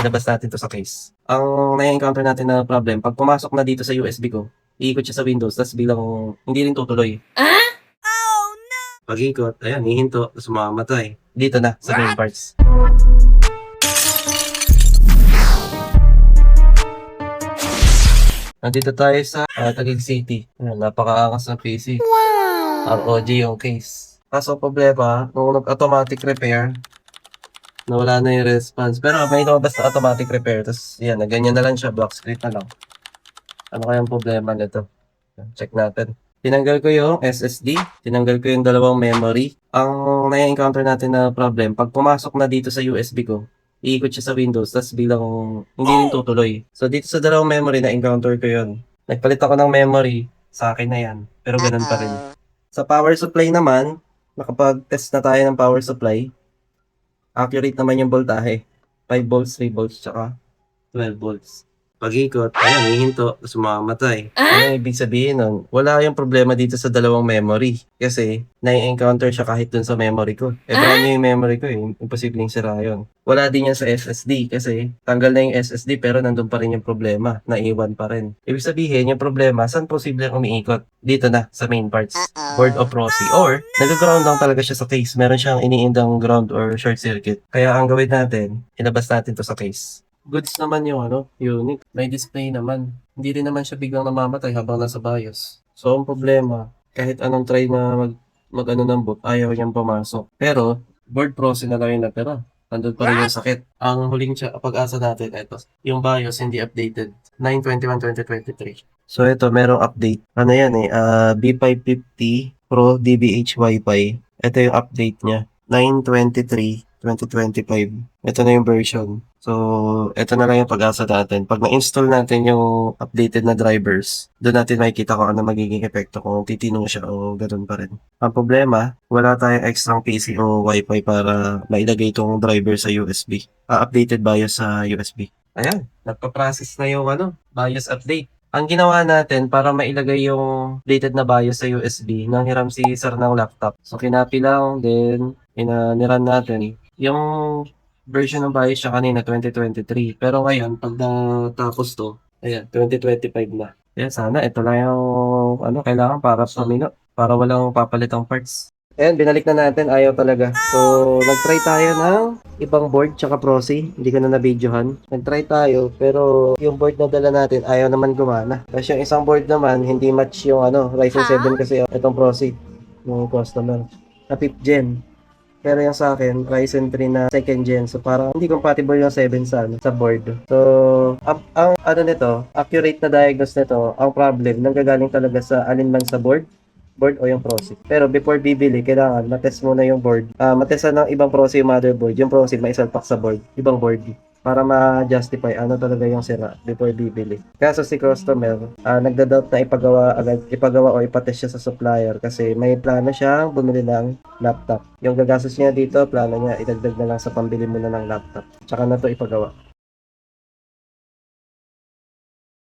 Ilabas natin to sa case. Ang na-encounter natin na problem, pag pumasok na dito sa USB ko, iikot siya sa Windows, tapos bilang hindi rin tutuloy. Pag-ikot, ayan, hihinto, tapos mamamatay. Dito na, sa main parts. Nandito tayo sa uh, Taguig City. Ayan, napakaangas ng PC. ROG yung case. Kaso problema, nung nag-automatic repair, nawala na yung response. Pero may lumabas na automatic repair. Tapos yan, na ganyan na lang siya, block script na lang. Ano kayang problema nito? Check natin. Tinanggal ko yung SSD, tinanggal ko yung dalawang memory. Ang na-encounter natin na problem, pag pumasok na dito sa USB ko, iikot siya sa Windows, tapos bilang hindi rin tutuloy. So dito sa dalawang memory na-encounter ko yun. Nagpalit ako ng memory, sa akin na yan. Pero ganun pa rin. Sa power supply naman, nakapag-test na tayo ng power supply. Accurate naman yung voltahe. 5 volts, 3 volts, tsaka 12 volts. Pag-ikot, ayan, hihinto, tapos mamamatay. Ano ibig sabihin nun? Wala yung problema dito sa dalawang memory. Kasi, na-encounter siya kahit dun sa memory ko. Eh, brand new yung memory ko eh. Imposibleng sira yun. Wala din yan sa SSD kasi tanggal na yung SSD pero nandun pa rin yung problema. Naiwan pa rin. Ibig sabihin, yung problema, saan posible umiikot? Dito na, sa main parts. Board of Rosie. Or, nag-ground lang talaga siya sa case. Meron siyang iniindang ground or short circuit. Kaya ang gawin natin, ilabas natin to sa case. Goods naman yung ano, unit. May display naman. Hindi rin naman siya biglang namamatay habang nasa BIOS. So, ang problema, kahit anong try na mag, mag ano ng boot, ayaw niyang pumasok. Pero, board proxy na lang yung natira. Nandun pa rin yung sakit. Ang huling siya, pag-asa natin, ito, yung BIOS hindi updated. 9-21-2023. So, ito, merong update. Ano yan eh, ah, B550 Pro DBH Wi-Fi. Ito yung update niya. 9-23-2025. Ito na yung version. So, ito na lang yung pag-asa natin. Pag na-install natin yung updated na drivers, doon natin makikita kung ano magiging epekto kung titino siya o ganun pa rin. Ang problema, wala tayong extra PC o Wi-Fi para mailagay itong driver sa USB. Ah, updated BIOS sa USB. Ayan, nagpa-process na yung ano, BIOS update. Ang ginawa natin para mailagay yung updated na BIOS sa USB, nang hiram si sir ng laptop. So, kinapi lang, then, ina niran natin. Yung version ng BIOS siya kanina, 2023. Pero ngayon, pag natapos to, ayan, 2025 na. Ayan, sana ito lang yung ano, kailangan para sa mino, para walang papalitang parts. Ayan, binalik na natin, ayaw talaga. So, nag-try tayo ng ibang board tsaka proxy. Hindi ko na na-videohan. Nag-try tayo, pero yung board na dala natin, ayaw naman gumana. Tapos yung isang board naman, hindi match yung ano, Ryzen 7 kasi itong proxy ng customer. Na 5th gen. Pero yung sa akin, Ryzen 3 na second gen. So parang hindi compatible yung 7 sa, ano, sa board. So, ang, ang ano nito, accurate na diagnose nito, ang problem, nanggagaling talaga sa alinman sa board board o yung proxy. Pero before bibili, kailangan matest muna yung board. Ah, matestan ng ibang proxy yung motherboard. Yung proxy maisalpak sa board, ibang board para ma-justify ano talaga yung sira before bibili. Kaso si customer, ah, nagda-doubt na ipagawa agad, ipagawa o ipatest siya sa supplier kasi may plano siyang bumili ng laptop. Yung gagastos niya dito, plano niya idagdag na lang sa pambili muna ng laptop. Tsaka na to ipagawa.